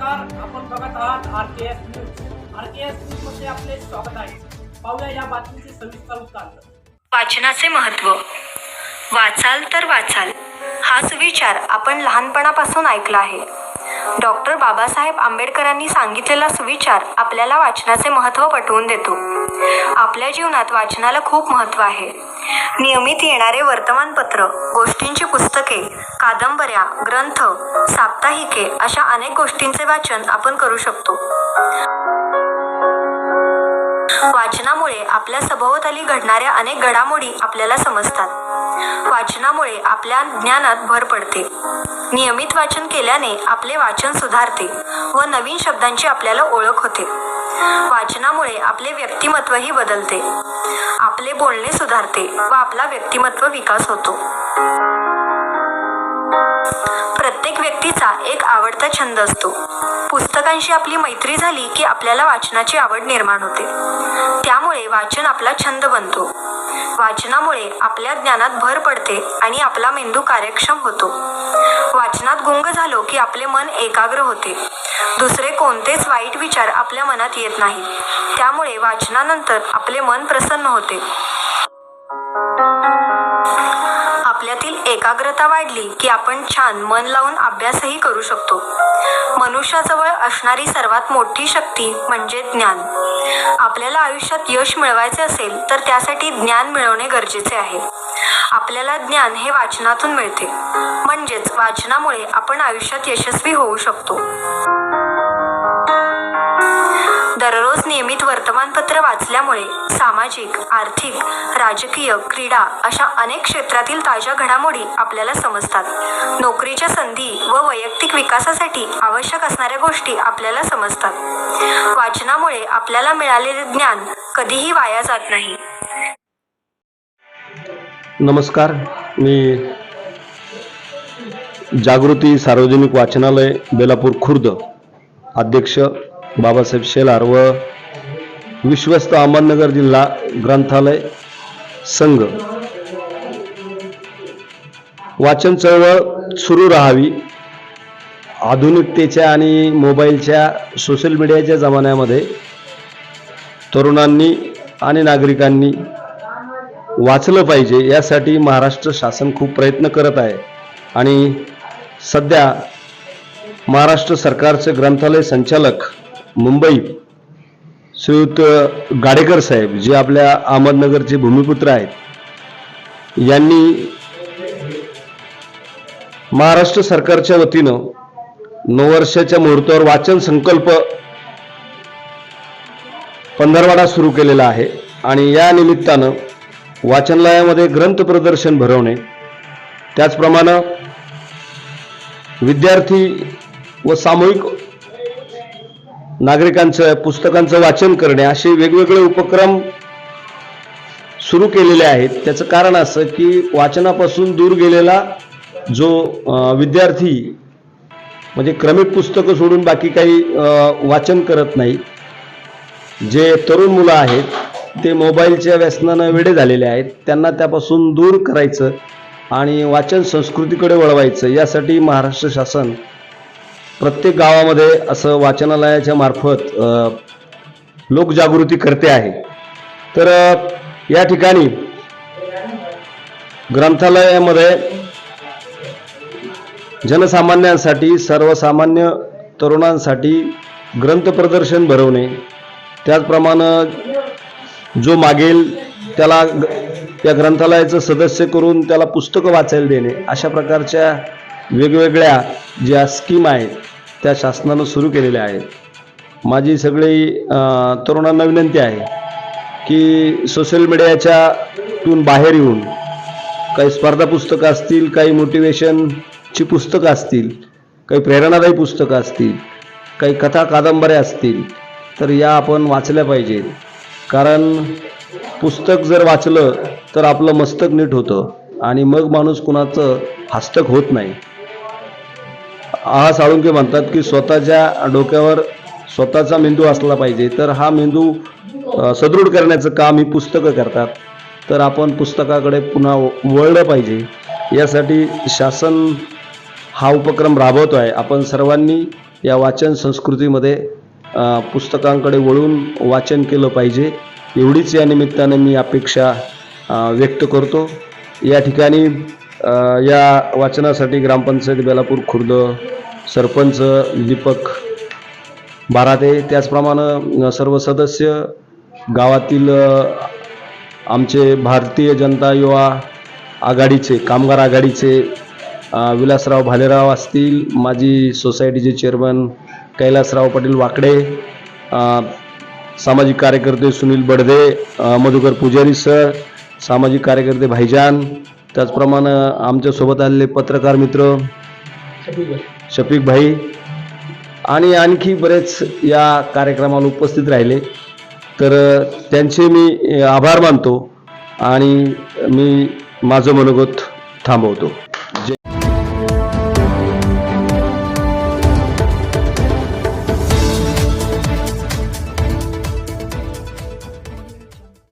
नमस्कार आपण बघत आहात R K S news R K S न्यूजमध्ये आपले स्वागत आहे. पाहूया या बातमीचे सविस्तर उत्तर. वाचनाचे महत्त्व. वाचाल तर वाचाल. हा सुविचार आपण लहानपणापासून ऐकला आहे. डॉक्टर बाबासाहेब आंबेडकरांनी सांगितलेला सुविचार आपल्याला वाचनाचे महत्त्व पटवून देतो. आपल्या जीवनात वाचनाला खूप महत्त्व आहे. नियमित येणारे वर्तमानपत्र गोष्टींची पुस्तके कादंबऱ्या ग्रंथ साप्ताहिके अशा अनेक गोष्टींचे वाचन आपण करू शकतो. वाचनामुळे आपल्या सभोवताली घडणाऱ्या अनेक घडामोडी आपल्याला समजतात. वाचनामुळे आपल्या ज्ञानात भर पडते. नियमित वाचन केल्याने आपले वाचन सुधारते व नवीन शब्दांची आपल्याला ओळख होते. वाचनामुळे आपले व्यक्तिमत्वही बदलते. आपले बोलणे सुधारते व आपला व्यक्तिमत्व विकास होतो. व्यक्तीचा एक आवडता छंद असतो. पुस्तकांशी आपली मैत्री झाली की आपल्याला वाचनाची आवड निर्माण होते. त्यामुळे वाचन आपला छंद बनतो. वाचनामुळे आपल्या ज्ञानात भर पडते आणि आपला मेंदू कार्यक्षम होतो. वाचनात गुंग झालो की आपले मन एकाग्र होते. दुसरे कोणतेच वाईट विचार आपल्या मनात येत नाही त्यामुळे वाचनानंतर आपले मन प्रसन्न होते. एकाग्रता वाढली की आपण छान मन लावून अभ्यासही करू शकतो. मनुष्याजवळ असणारी सर्वात मोठी शक्ती म्हणजे ज्ञान. आपल्याला आयुष्यात यश मिळवायचे असेल तर त्यासाठी ज्ञान मिळवणे गरजेचे आहे. आपल्याला ज्ञान हे वाचनातून मिळते. म्हणजेच वाचनामुळे आपण आयुष्यात यशस्वी होऊ शकतो. दररोज नियमित वर्तमान वाचल्यामुळे सामाजिक आर्थिक राजकीय क्रीडा अशा अनेक क्षेत्रातील ताज्या घडामोडी आपल्याला समजतात. नोकरीच्या संधी व वैयक्तिक विकासासाठी आवश्यक असणाऱ्या गोष्टी आपल्याला समजतात. वाचनामुळे आपल्याला मिळालेले ज्ञान कधीही वाया जात नाही. नमस्कार. मी जागृती सार्वजनिक वाचनालय बेलापूर खुर्द अध्यक्ष बाबासाहेब शेलार व विश्वस्त अहमदनगर जिल्हा ग्रंथालय संघ. वाचन चळवळ सुरू राहावी. आधुनिकतेच्या आणि मोबाईलच्या सोशल मीडियाच्या जमान्यामध्ये तरुणांनी आणि नागरिकांनी वाचलं पाहिजे यासाठी महाराष्ट्र शासन खूप प्रयत्न करत आहे. आणि सध्या महाराष्ट्र सरकारचे ग्रंथालय संचालक मुंबई श्रीयुत गाडेकर साहेब जे आपल्या अहमदनगरचे भूमिपुत्र आहेत यांनी महाराष्ट्र सरकारच्या वतीनं नववर्षाच्या मुहूर्तावर वाचन संकल्प पंधरवाडा सुरू केलेला आहे आणि या निमित्तानं वाचनालयामध्ये ग्रंथ प्रदर्शन भरवणे त्याचप्रमाणे विद्यार्थी व सामूहिक नागरिकांचं पुस्तकांचं वाचन करणे असे वेगवेगळे उपक्रम सुरू केलेले आहेत. त्याचं कारण असं की वाचनापासून दूर गेलेला जो विद्यार्थी म्हणजे क्रमिक पुस्तकं सोडून बाकी काही वाचन करत नाही जे तरुण मुलं आहेत ते मोबाईलच्या व्यसनानं वेडे झालेले आहेत. त्यांना त्यापासून दूर करायचं आणि वाचन संस्कृतीकडे वळवायचं यासाठी महाराष्ट्र शासन प्रत्येक गावामध्ये असं वाचनालयाच्या मार्फत लोकजागृती करते आहे. तर या ठिकाणी ग्रंथालयामध्ये जनसामान्यांसाठी सर्वसामान्य तरुणांसाठी ग्रंथ प्रदर्शन भरवणे त्याचप्रमाणे जो मागेल त्याला ग- या ग्रंथालयाचं सदस्य करून त्याला पुस्तकं वाचायला देणे अशा प्रकारच्या वेगवेगळ्या ज्या स्कीम आहेत त्या शासनानं सुरू केलेल्या आहेत. माझी सगळी तरुणांना विनंती आहे की सोशल मीडियाच्या तून बाहेर येऊन काही स्पर्धा पुस्तकं असतील काही मोटिवेशनची पुस्तकं असतील काही प्रेरणादायी पुस्तकं असतील काही कथा कादंबऱ्या असतील तर या आपण वाचल्या पाहिजेत. कारण पुस्तक जर वाचलं तर आपलं मस्तक नीट होतं आणि मग माणूस कुणाचं हस्तक होत नाही. आ साळुंके म्हणतात की स्वतःच्या डोक्यावर स्वतःचा मेंदू असला पाहिजे. तर हा मेंदू सदृढ करण्याचं काम ही पुस्तकं करतात. तर आपण पुस्तकाकडे पुन्हा वळलं पाहिजे. यासाठी शासन हा उपक्रम राबवतो आहे आपण सर्वांनी या वाचन संस्कृतीमध्ये पुस्तकांकडे वळून वाचन केलं पाहिजे. एवढीच या निमित्ताने मी अपेक्षा व्यक्त करतो. या ठिकाणी या वाचनासाठी ग्रामपंचायत बेलापूर खुर्द सरपंच दीपक बाराते. त्याचप्रमाणे सर्व सदस्य गावातील आमचे भारतीय जनता युवा आघाडीचे कामगार आघाडीचे विलासराव भालेराव असतील माजी सोसायटीचे चेअरमन कैलासराव पाटील वाकडे सामाजिक कार्यकर्ते सुनील बडदे मधुकर पुजारी सर सामाजिक कार्यकर्ते भाईजान त्याचप्रमाणे आमच्यासोबत आलेले पत्रकार मित्र शफीक भाई. आणि आणखी बरेच या कार्यक्रमाला उपस्थित राहिले. तर त्यांचे मी आभार मानतो आणि मी माझं मनोगत थांबवतो.